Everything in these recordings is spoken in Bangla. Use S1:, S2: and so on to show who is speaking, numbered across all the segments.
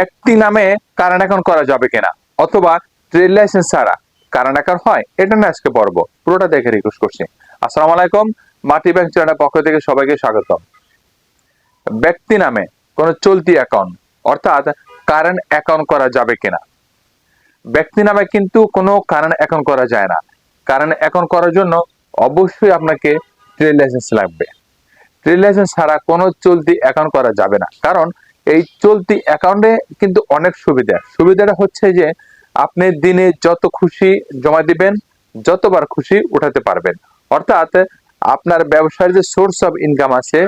S1: ব্যক্তি নামে কারেন্ট অ্যাকাউন্ট করা যাবে কিনা, অথবা ট্রেড লাইসেন্স ছাড়া কারেন্ট অ্যাকাউন্ট হয়, এটা না আজকে পর্ব। পুরোটা দেখে রিকোয়েস্ট করছি। আসসালামু আলাইকুম, মাটি ব্যাংক চ্যানেলের পক্ষ থেকে সবাইকে স্বাগতম। ব্যক্তি নামে কোন চলতি অ্যাকাউন্ট অর্থাৎ কারেন্ট অ্যাকাউন্ট করা যাবে কিনা। ব্যক্তি নামে কিন্তু কোনো কারেন্ট অ্যাকাউন্ট করা যায় না। কারেন্ট অ্যাকাউন্ট করার জন্য অবশ্যই আপনাকে ট্রেড লাইসেন্স লাগবে। ট্রেড লাইসেন্স ছাড়া কোনো চলতি অ্যাকাউন্ট করা যাবে না। কারণ এই চলতি অ্যাকাউন্টে কিন্তু অনেক সুবিধা। সুবিধাটা হচ্ছে যে, আপনি দিনে যত খুশি জমা দিবেন, যতবার খুশি উঠাতে পারবেন। অর্থাৎ আপনার ব্যবসার যে সোর্স অফ ইনকাম আছে,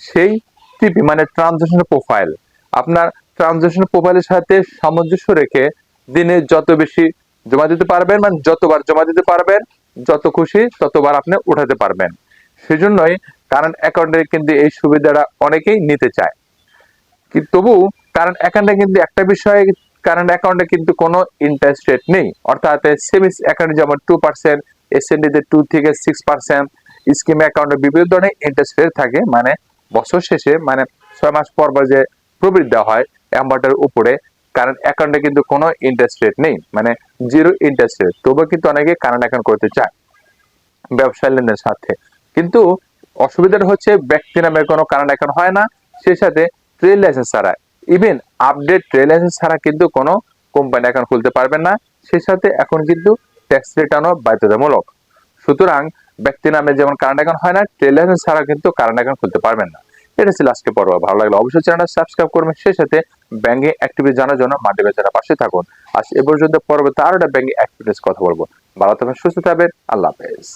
S1: সেই টিপি মানে ট্রানজাকশন প্রোফাইল আপনার ট্রানজাকশন প্রোফাইলের সাথে সামঞ্জস্য রেখে দিনে যত বেশি জমা দিতে পারবেন মানে যতবার জমা দিতে পারবেন, যত খুশি ততবার আপনি উঠাতে পারবেন। সেজন্যই কারেন্ট অ্যাকাউন্টে কিন্তু এই সুবিধাটা অনেকেই নিতে চায়। কিন্তু তবু কারেন্ট অ্যাকাউন্টে কিন্তু একটা বিষয়ে কারেন্ট অ্যাকাউন্টে কিন্তু কোনো ইন্টারেস্ট রেট নেই। অর্থাৎ সেভিংস অ্যাকাউন্টে যেমন টু পার্সেন্ট এসএনডিতে টু থেকে সিক্স পার্সেন্ট স্কিম অ্যাকাউন্টে বিভিন্ন ধরনের ইন্টারেস্ট রেট থাকে। মানে বছর শেষে মানে ছয় মাস পর পর যে প্রফিট দেওয়া হয় অ্যাম্বাউন্টের উপরে কারেন্ট অ্যাকাউন্টে কিন্তু কোনো ইন্টারেস্ট রেট নেই। মানে জিরো ইন্টারেস্ট রেট তবুও কিন্তু অনেকে কারেন্ট অ্যাকাউন্ট করতে চায় ব্যবসায় লেনদেনের সাথে কিন্তু অসুবিধাটা হচ্ছে ব্যক্তি নামে কোনো কারেন্ট অ্যাকাউন্ট হয় না। সেই সাথে ট্রেড লাইসেন্স ছাড়া। ইভেন আপডেট ট্রেড লাইসেন্স ছাড়া কিন্তু কোনো কোম্পানি অ্যাকাউন্ট খুলতে পারবেন না। সেই সাথে এখন কিন্তু ট্যাক্স রিটার্নও বাধ্যতামূলক। সুতরাং ব্যক্তি নামে যেমন কারেন্ট অ্যাকাউন্ট হয় না ট্রেড লাইসেন্স ছাড়া কিন্তু কারেন্ট অ্যাকাউন্ট খুলতে পারবেন না। এটা ছিল আজকে পর্ব। ভালো লাগল অবশ্যই চ্যানেলটা সাবস্ক্রাইব করবেন। সেই সাথে ব্যাংকিং অ্যাক্টিভিটি জানার জন্য মাটি বেচারা পাশে থাকুন। আজ এ পর্যন্ত পরবর্তী আরও একটা ব্যাংকিং অ্যাক্টিভিটিস কথা বলব। ভালো থাকবেন, সুস্থ থাকবেন। আল্লাহ হাফেজ।